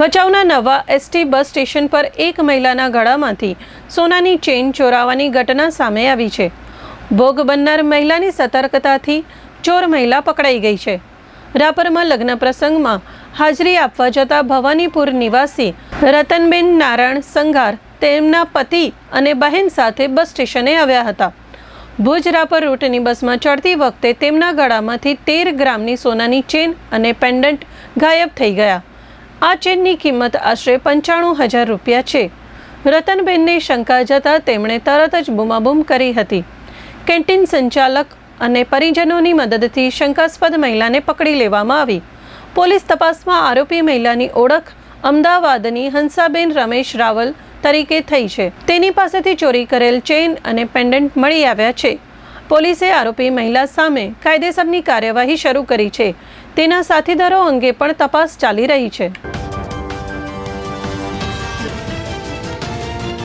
ભચાઉના નવા ST bus station પર એક મહિલાના ગળામાંથી સોનાની ચેઇન ચોરાવાની ઘટના સામે આવી છે. ભોગ બનનાર મહિલાની સતર્કતાથી ચોર મહિલા પકડાઈ ગઈ છે. રાપરમાં લગ્ન પ્રસંગમાં હાજરી આપવા જતા ભવાનીપુર નિવાસી રતનબેન નારાયણ સંઘાર તેમના પતિ અને બહેન સાથે બસ સ્ટેશને આવ્યા હતા. ભુજ રાપર રૂટની બસમાં ચડતી વખતે તેમના ગળામાંથી તેર ગ્રામની સોનાની ચેન અને પેન્ડન્ટ ગાયબ થઈ ગયા. આ ચેનની કિંમત આશરે પંચાણું હજાર રૂપિયા છે. રતનબેનને શંકા જતાં તેમણે તરત જ બૂમાબૂમ કરી હતી. કેન્ટીન સંચાલક અને પરિજનોની મદદથી શંકાસ્પદ મહિલાને પકડી લેવામાં આવી. પોલીસ તપાસમાં આરોપી મહિલાની ઓળખ અમદાવાદની હંસાબેન રમેશ રાવલ તરીકે થઈ છે. તેની પાસેથી ચોરી કરેલ ચેઇન અને પેન્ડન્ટ મળી આવ્યા છે. પોલીસે આરોપી મહિલા સામે કાયદેસરની કાર્યવાહી શરૂ કરી છે. તેના સાથીદારો અંગે પણ તપાસ ચાલી રહી છે.